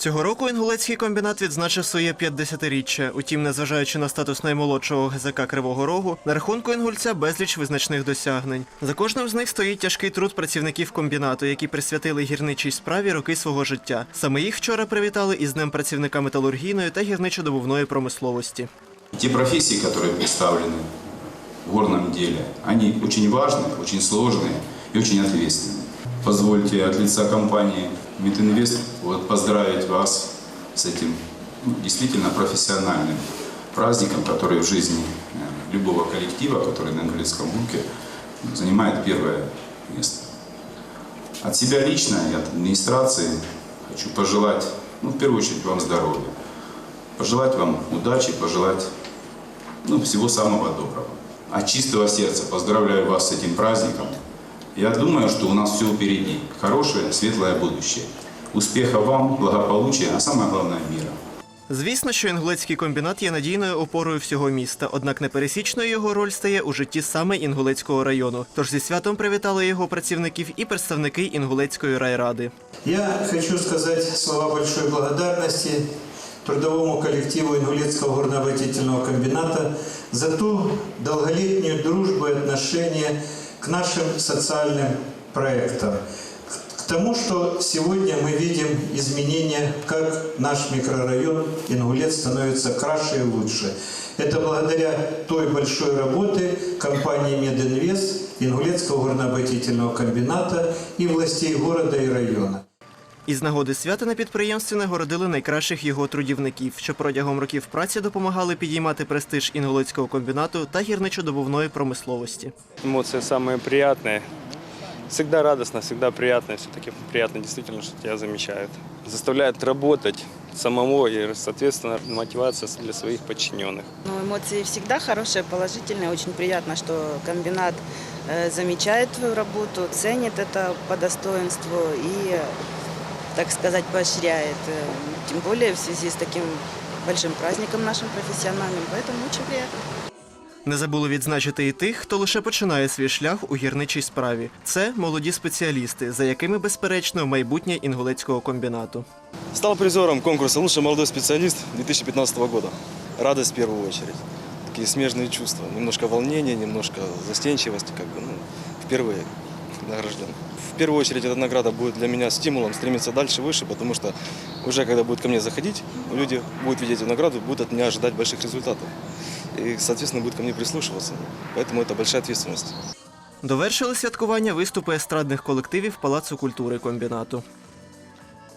Цього року інгулецький комбінат відзначив своє 50-річчя. Утім, незважаючи на статус наймолодшого ГЗК Кривого Рогу, на рахунку інгульця безліч визначних досягнень. За кожним з них стоїть тяжкий труд працівників комбінату, які присвятили гірничій справі роки свого життя. Саме їх вчора привітали із Днем працівника металургійної та гірничо-добувної промисловості. Те профессии, которые представлены в горном деле, они очень важные, очень сложные и очень ответственные. Позвольте от лица компании Митинвест вот поздравить вас с этим ну, действительно профессиональным праздником, который в жизни э, любого коллектива, который на английском бунке занимает первое место. От себя лично и от администрации хочу пожелать, ну, в первую очередь, вам здоровья, пожелать вам удачи, пожелать ну, всего самого доброго. От чистого сердца поздравляю вас с этим праздником. Я думаю, что у нас все впереди. Хорошее, светлое будущее. Успехов вам, благополучия, а самое главное мира. Звісно, що інгулецький комбінат є надійною опорою всього міста, однак непересічною його роль стає у житті саме Інгулецького району. Тож зі святом привітали його працівників і представники Інгулецької райради. Я хочу сказать слова большой благодарности трудовому коллективу Ингулецкого горнообогатительного комбината за ту долголетнюю дружбу и отношение к нашим социальным проектам. К тому, что сегодня мы видим изменения, как наш микрорайон Ингулец становится краше и лучше. Это благодаря той большой работы компании Мединвест, Ингулецкого горнообогатительного комбината и властей города и района. Із нагоди свята на підприємстві нагородили найкращих його трудівників, що протягом років праці допомагали підіймати престиж інгулецького комбінату та гірничо-добувної промисловості. Эмоции самые приятные. Всегда радостно, всегда приятно. Все-таки приятно действительно, что тебя замечают. Заставляет работать самого и, соответственно, мотивация для своих подчиненных. Ну, эмоции всегда хорошие, положительные. Очень приятно, что комбинат э, замечает твою работу, ценит это по достоинству и, так сказать, поощряет. Э, Тем более в связи с таким большим праздником нашим профессиональным. Поэтому очень приятно. Не забули відзначити і тих, хто лише починає свій шлях у гірничій справі. Це молоді спеціалісти, за якими безперечно майбутнє інгулецького комбінату. Стал призером конкурса «Лучший молодой специалист» 2015 года. Радость в первую очередь. Такие смежные чувства. Немножко волнения, немножко застенчивости. Как бы, ну, впервые награжден. В первую очередь эта награда будет для меня стимулом стремиться дальше, выше, потому что уже когда будут ко мне заходить, люди будут видеть эту награду, будут от меня ожидать больших результатов. И, соответственно, будут ко мне прислушиваться. Поэтому это большая ответственность. Довершили святкування виступи естрадних колективів Палацу культури комбінату.